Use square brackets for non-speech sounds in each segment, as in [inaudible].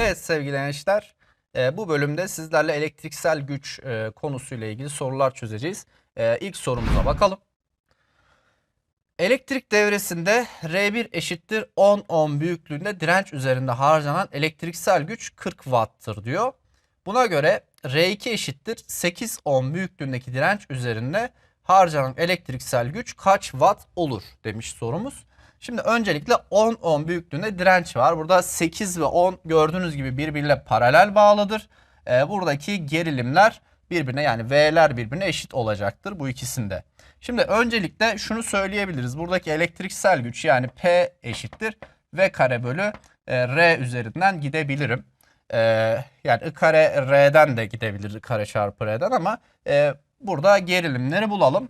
Evet sevgili gençler, e, bu bölümde sizlerle elektriksel güç e, konusuyla ilgili sorular çözeceğiz. E, ilk sorumuza bakalım. Elektrik devresinde R1 eşittir 10 ohm büyüklüğünde direnç üzerinde harcanan elektriksel güç 40 watt'tır diyor. Buna göre R2 eşittir 8 ohm büyüklüğündeki direnç üzerinde harcanan elektriksel güç kaç watt olur demiş sorumuz. Şimdi öncelikle 10 ohm büyüklüğünde direnç var. Burada 8 ve 10 gördüğünüz gibi birbiriyle paralel bağlıdır. Ee, buradaki gerilimler birbirine yani V'ler birbirine eşit olacaktır bu ikisinde. Şimdi öncelikle şunu söyleyebiliriz. Buradaki elektriksel güç yani P eşittir V kare bölü e, R üzerinden gidebilirim. Ee, yani I kare R'den de gidebilir I kare çarpı R'den ama e, burada gerilimleri bulalım.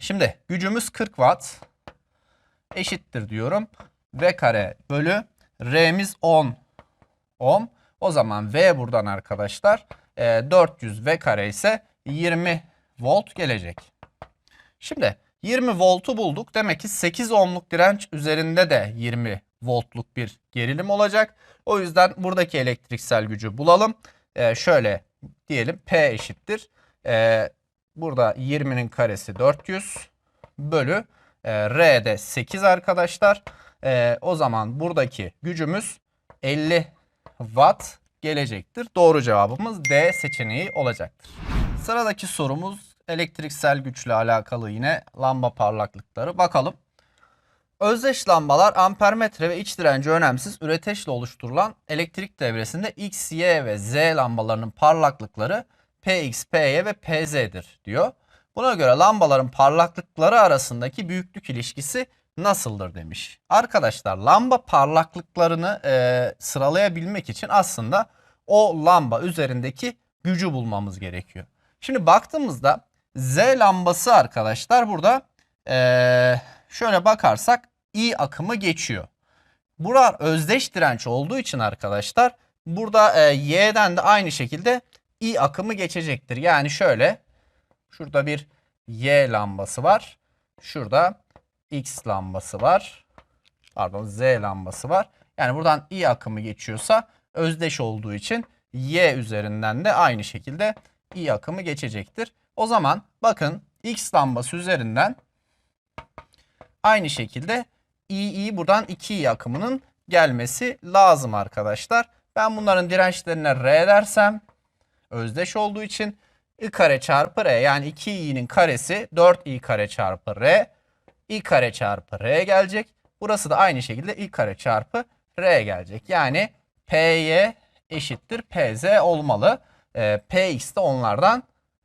Şimdi gücümüz 40 watt eşittir diyorum. V kare bölü R'miz 10 ohm. O zaman V buradan arkadaşlar e, 400 V kare ise 20 volt gelecek. Şimdi 20 voltu bulduk. Demek ki 8 ohmluk direnç üzerinde de 20 voltluk bir gerilim olacak. O yüzden buradaki elektriksel gücü bulalım. E, şöyle diyelim P eşittir. E, burada 20'nin karesi 400 bölü e, R'de 8 arkadaşlar. E, o zaman buradaki gücümüz 50 watt gelecektir. Doğru cevabımız D seçeneği olacaktır. Sıradaki sorumuz elektriksel güçle alakalı yine lamba parlaklıkları. Bakalım. Özdeş lambalar ampermetre ve iç direnci önemsiz üreteçle oluşturulan elektrik devresinde X, Y ve Z lambalarının parlaklıkları Px, Py ve Pz'dir diyor. Buna göre lambaların parlaklıkları arasındaki büyüklük ilişkisi nasıldır demiş. Arkadaşlar lamba parlaklıklarını e, sıralayabilmek için aslında o lamba üzerindeki gücü bulmamız gerekiyor. Şimdi baktığımızda Z lambası arkadaşlar burada e, şöyle bakarsak I akımı geçiyor. Buralar özdeş direnç olduğu için arkadaşlar burada e, Y'den de aynı şekilde I akımı geçecektir. Yani şöyle Şurada bir Y lambası var. Şurada X lambası var. Pardon Z lambası var. Yani buradan I akımı geçiyorsa özdeş olduğu için Y üzerinden de aynı şekilde I akımı geçecektir. O zaman bakın X lambası üzerinden aynı şekilde II buradan 2I akımının gelmesi lazım arkadaşlar. Ben bunların dirençlerine R dersem özdeş olduğu için i kare çarpı r yani 2i'nin karesi 4i kare çarpı r. i kare çarpı r gelecek. Burası da aynı şekilde i kare çarpı r gelecek. Yani py eşittir pz olmalı. E, px de onlardan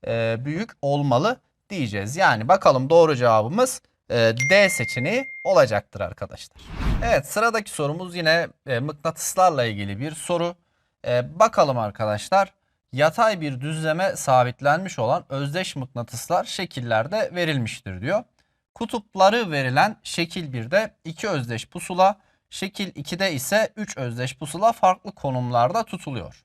e, büyük olmalı diyeceğiz. Yani bakalım doğru cevabımız e, D seçeneği olacaktır arkadaşlar. Evet sıradaki sorumuz yine e, mıknatıslarla ilgili bir soru. E, bakalım arkadaşlar yatay bir düzleme sabitlenmiş olan özdeş mıknatıslar şekillerde verilmiştir diyor. Kutupları verilen şekil 1'de 2 özdeş pusula, şekil 2'de ise 3 özdeş pusula farklı konumlarda tutuluyor.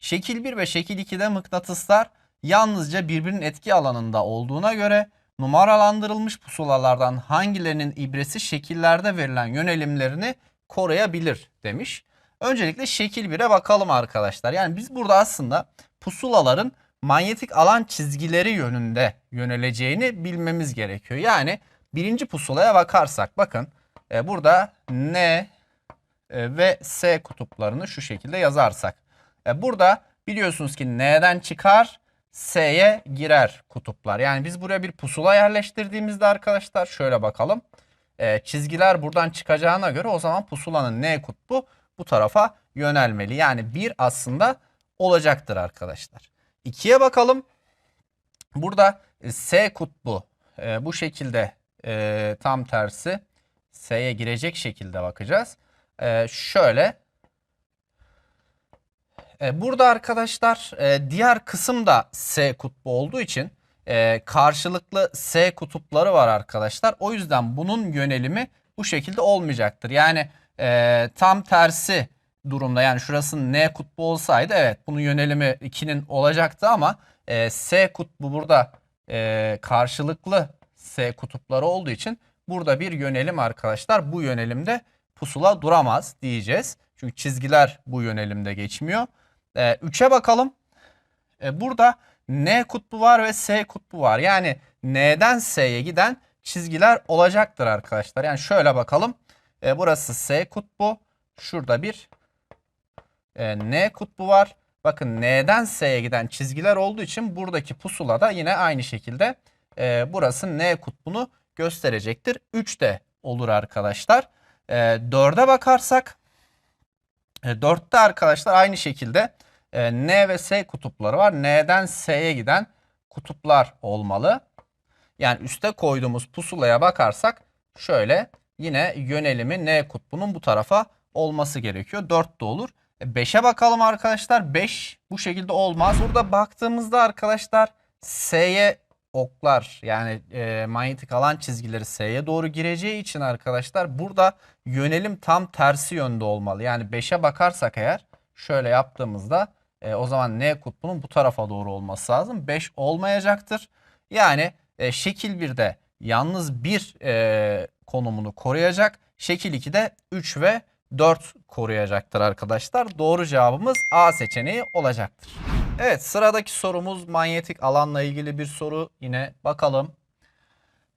Şekil 1 ve şekil 2'de mıknatıslar yalnızca birbirinin etki alanında olduğuna göre numaralandırılmış pusulalardan hangilerinin ibresi şekillerde verilen yönelimlerini koruyabilir demiş. Öncelikle şekil 1'e bakalım arkadaşlar. Yani biz burada aslında pusulaların manyetik alan çizgileri yönünde yöneleceğini bilmemiz gerekiyor. Yani birinci pusulaya bakarsak bakın e, burada N e, ve S kutuplarını şu şekilde yazarsak. E, burada biliyorsunuz ki N'den çıkar S'ye girer kutuplar. Yani biz buraya bir pusula yerleştirdiğimizde arkadaşlar şöyle bakalım. E, çizgiler buradan çıkacağına göre o zaman pusulanın N kutbu bu tarafa yönelmeli. Yani bir aslında olacaktır arkadaşlar. 2'ye bakalım. Burada e, S kutbu e, bu şekilde e, tam tersi S'ye girecek şekilde bakacağız. E, şöyle. E, burada arkadaşlar e, diğer kısım da S kutbu olduğu için e, karşılıklı S kutupları var arkadaşlar. O yüzden bunun yönelimi bu şekilde olmayacaktır. Yani e, tam tersi durumda yani şurasının N kutbu olsaydı evet bunun yönelimi 2'nin olacaktı ama e, S kutbu burada e, karşılıklı S kutupları olduğu için burada bir yönelim arkadaşlar bu yönelimde pusula duramaz diyeceğiz. Çünkü çizgiler bu yönelimde geçmiyor. 3'e bakalım. E, burada N kutbu var ve S kutbu var. Yani N'den S'ye giden çizgiler olacaktır arkadaşlar. Yani şöyle bakalım. E, burası S kutbu. Şurada bir e, N kutbu var. Bakın N'den S'ye giden çizgiler olduğu için buradaki pusula da yine aynı şekilde e, burası N kutbunu gösterecektir. 3 de olur arkadaşlar. E, 4'e bakarsak e, 4'te arkadaşlar aynı şekilde e, N ve S kutupları var. N'den S'ye giden kutuplar olmalı. Yani üste koyduğumuz pusulaya bakarsak şöyle yine yönelimi N kutbunun bu tarafa olması gerekiyor. 4 de olur. 5'e bakalım arkadaşlar. 5 bu şekilde olmaz. Burada baktığımızda arkadaşlar S'ye oklar yani e, manyetik alan çizgileri S'ye doğru gireceği için arkadaşlar burada yönelim tam tersi yönde olmalı. Yani 5'e bakarsak eğer şöyle yaptığımızda e, o zaman N kutbunun bu tarafa doğru olması lazım. 5 olmayacaktır. Yani e, şekil 1'de yalnız bir e, konumunu koruyacak. Şekil 2'de 3 ve 4 koruyacaktır arkadaşlar. Doğru cevabımız A seçeneği olacaktır. Evet sıradaki sorumuz manyetik alanla ilgili bir soru. Yine bakalım.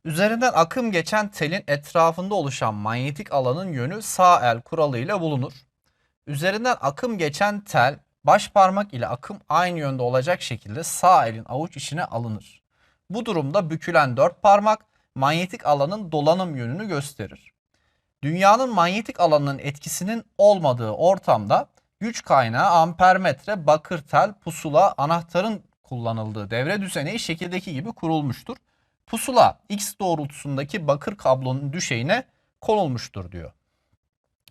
Üzerinden akım geçen telin etrafında oluşan manyetik alanın yönü sağ el kuralıyla bulunur. Üzerinden akım geçen tel baş parmak ile akım aynı yönde olacak şekilde sağ elin avuç içine alınır. Bu durumda bükülen dört parmak manyetik alanın dolanım yönünü gösterir. Dünyanın manyetik alanının etkisinin olmadığı ortamda güç kaynağı ampermetre, bakır tel, pusula, anahtarın kullanıldığı devre düzeneği şekildeki gibi kurulmuştur. Pusula x doğrultusundaki bakır kablonun düşeyine konulmuştur diyor.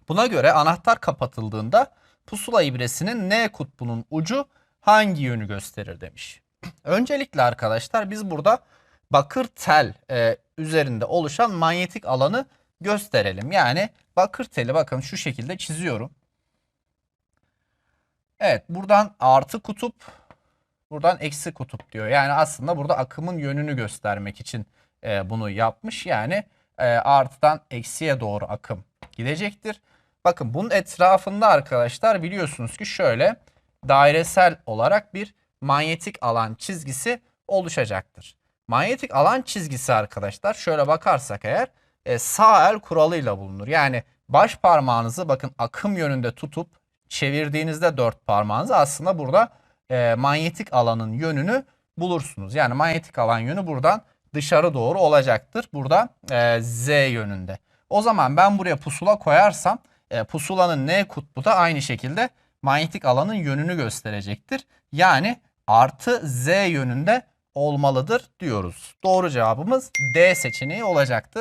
Buna göre anahtar kapatıldığında pusula ibresinin N kutbunun ucu hangi yönü gösterir demiş. [clears throat] Öncelikle arkadaşlar biz burada bakır tel e, üzerinde oluşan manyetik alanı gösterelim. Yani bakır teli bakın şu şekilde çiziyorum. Evet buradan artı kutup buradan eksi kutup diyor. Yani aslında burada akımın yönünü göstermek için e, bunu yapmış. Yani e, artıdan eksiye doğru akım gidecektir. Bakın bunun etrafında arkadaşlar biliyorsunuz ki şöyle dairesel olarak bir manyetik alan çizgisi oluşacaktır. Manyetik alan çizgisi arkadaşlar şöyle bakarsak eğer e, sağ el kuralıyla bulunur. Yani baş parmağınızı bakın akım yönünde tutup çevirdiğinizde dört parmağınızı aslında burada e, manyetik alanın yönünü bulursunuz. Yani manyetik alan yönü buradan dışarı doğru olacaktır. Burada e, Z yönünde. O zaman ben buraya pusula koyarsam e, pusulanın N kutbu da aynı şekilde manyetik alanın yönünü gösterecektir. Yani artı Z yönünde olmalıdır diyoruz. Doğru cevabımız D seçeneği olacaktır.